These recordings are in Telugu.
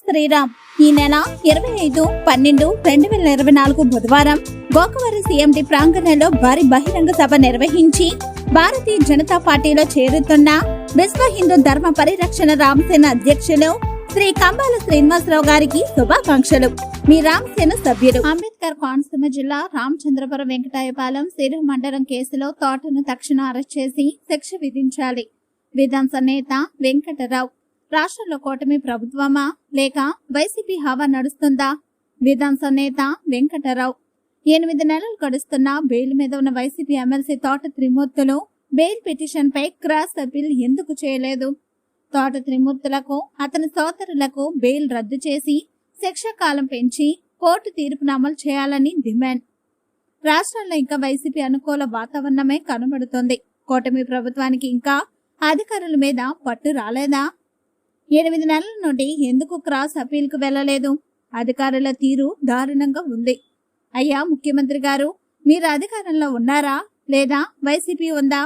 శ్రీరామ్. ఈ నెల ఇరవై ఐదు పన్నెండు రెండు వేల ఇరవై నాలుగు బుధవారం గోకవరం సీఎండి ప్రాంగణంలో భారీ బహిరంగ సభ నిర్వహించి భారతీయ జనతా పార్టీలో చేరుతున్న విశ్వ హిందూ ధర్మ పరిరక్షణ రామసేన అధ్యక్షులు శ్రీ కంబాల శ్రీనివాసరావు గారికి శుభాకాంక్షలు. మీ రామసేన సభ్యులు. అంబేద్కర్ కోనసీమ జిల్లా రామచంద్రపురం వెంకటాయపాలెం సిరు మండలం కేసులో తోటను తక్షణ అరెస్ట్ చేసి శిక్ష విధించాలి. విధాంస నేత వెంకటరావు. రాష్ట్రంలో కూటమి ప్రభుత్వమా? లేక వైసీపీ హవా నడుస్తుందా? విధాంస నేత వెంకటరావు. ఎనిమిది నెలలు గడుస్తున్న బెయిల్ మీద ఉన్న YCP MLC Thota Trimurthulu bail petition పై క్రాస్ అపీల్ ఎందుకు చేయలేదు? తోట త్రిమూర్తులకు అతని సోదరులకు బెయిల్ రద్దు చేసి శిక్ష కాలం పెంచి కోర్టు తీర్పును అమలు చేయాలని డిమాండ్. రాష్ట్రంలో ఇంకా వైసీపీ అనుకూల వాతావరణమే కనబడుతోంది. కూటమి ప్రభుత్వానికి ఇంకా అధికారుల మీద పట్టు రాలేదా? ఎనిమిది నెలల నుండి ఎందుకు క్రాస్ అపీల్కు వెళ్ళలేదు? అధికారుల తీరు దారుణంగా ఉంది. అయ్యా ముఖ్యమంత్రి గారు మీరు అధికారంలో ఉన్నారా? లేదా వైసీపీ ఉందా?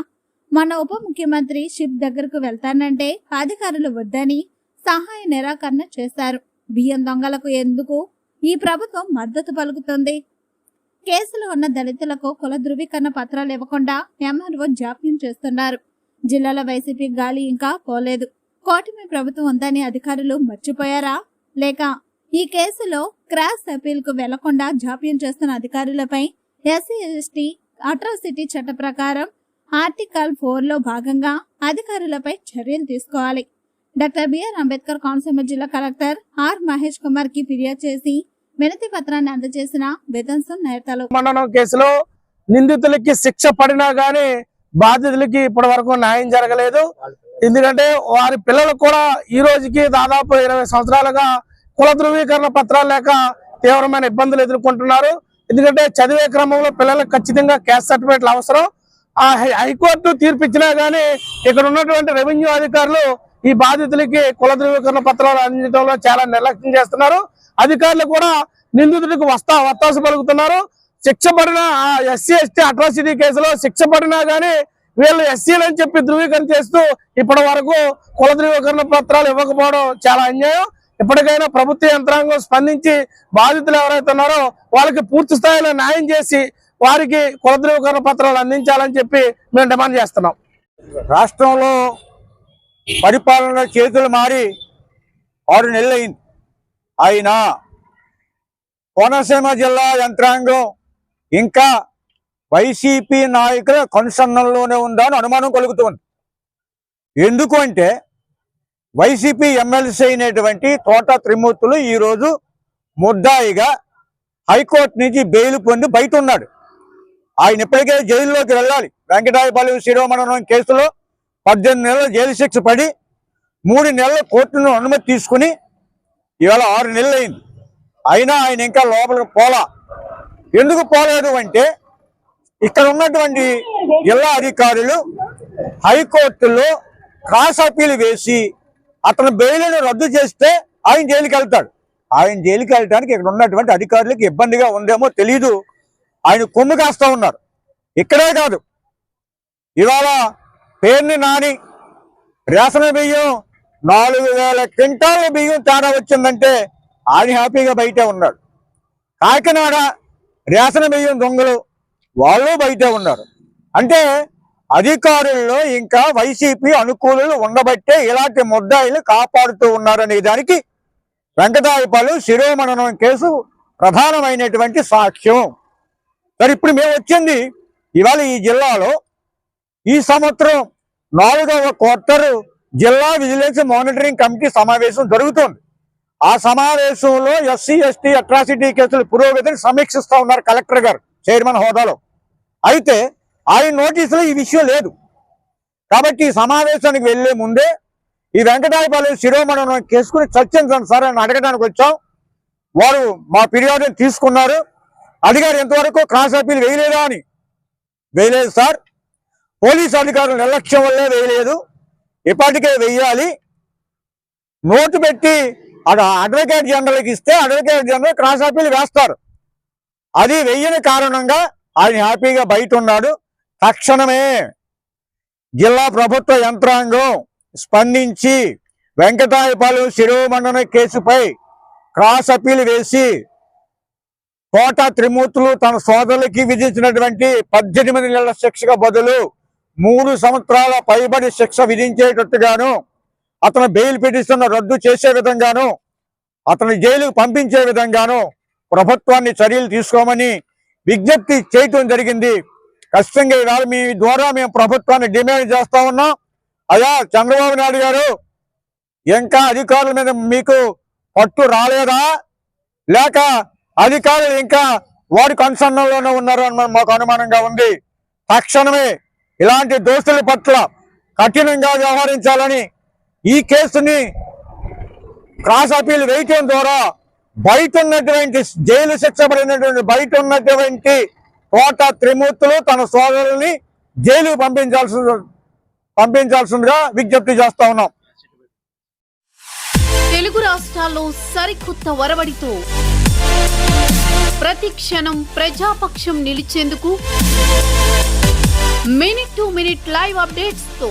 మన ఉప ముఖ్యమంత్రి షిప్ దగ్గరకు వెళ్తానంటే అధికారులు వద్దని సహాయ నిరాకరణ చేశారు. బియ్యం దొంగలకు ఎందుకు ఈ ప్రభుత్వం మద్దతు పలుకుతుంది? కేసులో ఉన్న దళితులకు కుల ధృవీకరణ పత్రాలు ఇవ్వకుండా ఎంఆర్ఓ జాప్యం చేస్తున్నారు. జిల్లాల వైసీపీ గాలి ఇంకా పోలేదు. కోటమి ప్రభుత్వం ఉందని అధికారులు మర్చిపోయారా? లేక ఈ కేసులో క్రాస్ అపీల్కు వెళ్ళకుండా జాప్యం చేస్తున్న అధికారులపై ఎస్సీ ఎస్టీ అట్రాసిటీ చట్ట ప్రకారం ఆర్టికల్ ఫోర్లో భాగంగా అధికారులపై చర్యలు తీసుకోవాలి. డాక్టర్ బిఆర్ అంబేద్కర్ కోనసీమ జిల్లా కలెక్టర్ ఆర్ మహేష్ కుమార్కి ఫిర్యాదు చేసి వినతి పత్రాన్ని అందజేసిన విధ్వంసం నేతలు మండలం కేసులో నిందితులకి శిక్ష పడినా గానీ బాధితులకి ఇప్పటి వరకు న్యాయం జరగలేదు. ఎందుకంటే వారి పిల్లలు కూడా ఈ రోజుకి దాదాపు ఇరవై సంవత్సరాలుగా కుల ధృవీకరణ పత్రాలు లేక తీవ్రమైన ఇబ్బందులు ఎదుర్కొంటున్నారు. ఎందుకంటే చదివే క్రమంలో పిల్లలకు ఖచ్చితంగా క్యాస్ట్ సర్టిఫికేట్లు అవసరం. ఆ హై- హైకోర్టు తీర్పు ఇచ్చినా గానీ ఇక్కడ ఉన్నటువంటి రెవెన్యూ అధికారులు ఈ బాధితులకి కుల ధృవీకరణ పత్రాలు అందించడంలో చాలా నిర్లక్ష్యం చేస్తున్నారు. అధికారులు కూడా నిందితుడికి వస్తా వత్తాసు పలుకుతున్నారు. శిక్ష పడిన ఎస్సీ ఎస్టీ అట్రాసిటీ కేసులో శిక్ష పడినా కానీ వీళ్ళు ఎస్సీలు అని చెప్పి ధృవీకరణ చేస్తూ ఇప్పటి వరకు కుల ధృవీకరణ పత్రాలు ఇవ్వకపోవడం చాలా అన్యాయం. ఇప్పటికైనా ప్రభుత్వ యంత్రాంగం స్పందించి బాధితులు ఎవరైతే ఉన్నారో వాళ్ళకి పూర్తి స్థాయిలో న్యాయం చేసి వారికి కుల ధృవీకరణ పత్రాలు అందించాలని చెప్పి మేము డిమాండ్ చేస్తున్నాం. రాష్ట్రంలో పరిపాలన చేతులు మారి ఆరు నెలలు అయినా కోనసీమ జిల్లా యంత్రాంగం ఇంకా వైసీపీ నాయకుల కనుసన్నల్లోనే ఉందా అని అనుమానం కలుగుతుంది. ఎందుకు అంటే వైసీపీ ఎమ్మెల్సీ అయినటువంటి తోట త్రిమూర్తులు ఈరోజు ముద్దాయిగా హైకోర్టు నుంచి బెయిల్ పొంది బయట ఉన్నాడు ఆయన ఇప్పటికే జైల్లోకి వెళ్ళాలి. వెంకటాయపాలెం శిరోమణం కేసులో పద్దెనిమిది నెలల జైలు శిక్ష పడి మూడు నెలల కోర్టును అనుమతి తీసుకుని ఇవాళ ఆరు నెలలు అయింది అయినా ఆయన ఇంకా లోపలికి పోలా. ఎందుకు పోలేదు అంటే ఇక్కడ ఉన్నటువంటి జిల్లా అధికారులు హైకోర్టులో క్రాస్ అప్పీలు వేసి అతను బెయిల్ను రద్దు చేస్తే ఆయన జైలుకి వెళ్తాడు. ఆయన జైలుకి వెళ్ళడానికి ఇక్కడ ఉన్నటువంటి అధికారులకు ఇబ్బందిగా ఉందేమో తెలీదు. ఆయన కొమ్ము కాస్తా ఉన్నారు. ఇక్కడే కాదు. ఇవాళ పేరుని నాని రేషన్ బియ్యం నాలుగు వేల క్వింటాల బియ్యం తేడా వచ్చిందంటే ఆయన హ్యాపీగా బయటే ఉన్నాడు. కాకినాడ రేషన్ బియ్యం దొంగలు. వాళ్ళు బయటే ఉన్నారు. అంటే అధికారుల్లో ఇంకా వైసీపీ అనుకూలులు ఉండబట్టే ఇలాంటి ముద్దాయిలు కాపాడుతూ ఉన్నారనే దానికి వెంకటాయపాలు శిరోమణనం కేసు ప్రధానమైనటువంటి సాక్ష్యం. మరి ఇప్పుడు మేము వచ్చింది ఇవాళ ఈ జిల్లాలో ఈ సంవత్సరం నాలుగవ క్వార్టర్ జిల్లా విజిలెన్స్ మానిటరింగ్ కమిటీ సమావేశం జరుగుతోంది. ఆ సమావేశంలో ఎస్సీ ఎస్టీ అట్రాసిటీ కేసుల పురోగతిని సమీక్షిస్తూ ఉన్నారు కలెక్టర్ గారు చైర్మన్ హోదాలో. అయితే ఆయన నోటీసులో ఈ విషయం లేదు. కాబట్టి ఈ సమావేశానికి వెళ్ళే ముందే ఈ వెంకటాయపాలెం శిరోమణం కేసుకుని చర్చించండి సార్ అని అడగడానికి వచ్చాం. వారు మా ఫిర్యాదుని తీసుకున్నారు. అధికారి ఎంతవరకు క్రాస్ అప్పీల్ వేయలేదా అని? వేయలేదు సార్. పోలీస్ అధికారులు నిర్లక్ష్యం వల్లే వేయలేదు. ఇప్పటికే వెయ్యాలి నోటు పెట్టి అటు అడ్వకేట్ జనరల్కి ఇస్తే అడ్వకేట్ జనరల్ క్రాస్ అప్పీల్ వేస్తారు. అది వెయ్యని కారణంగా ఆయన హ్యాపీగా బయట ఉన్నాడు. తక్షణమే జిల్లా ప్రభుత్వ యంత్రాంగం స్పందించి వెంకటాయపాలెం శిరోమండన కేసుపై క్రాస్ అప్పీల్ వేసి కోట త్రిమూర్తులు తన సోదరులకి విధించినటువంటి పద్దెనిమిది నెలల శిక్షకు బదులు మూడు సంవత్సరాల పైబడి శిక్ష విధించేటట్టుగాను అతను బెయిల్ పిటిషన్ రద్దు చేసే విధంగాను అతను జైలుకు పంపించే విధంగాను ప్రభుత్వాన్ని చర్యలు తీసుకోమని విజ్ఞప్తి చేయటం జరిగింది. ఖచ్చితంగా ఈవేళ మీ ద్వారా మేము ప్రభుత్వాన్ని డిమాండ్ చేస్తా ఉన్నాం. అయ్యా చంద్రబాబు నాయుడు గారు ఇంకా అధికారుల మీద మీకు పట్టు రాలేదా? లేక అధికారులు ఇంకా వారి కన్సర్న్లోనే ఉన్నారు అని మాకు అనుమానంగా ఉంది. తక్షణమే ఇలాంటి దోస్తుల పట్ల కఠినంగా వ్యవహరించాలని ఈ కేసుని క్రాస్ అపీల్ వేయటం ద్వారా బయట ఉన్నటువంటి జైలు శిక్ష పడినటువంటి బయట ఉన్నటువంటి కోట త్రిమూర్తులు తన సోదరుల్ని జైలుకు పంపించాల్సి పంపించాల్సిందిగా విజ్ఞప్తి చేస్తా ఉన్నాం. తెలుగు రాష్ట్రాల్లో సరికొత్త వరవడితో ప్రతి క్షణం ప్రజాపక్షం నిలిచేందుకు మినిట్ టు మినిట్ లైవ్ అప్డేట్స్తో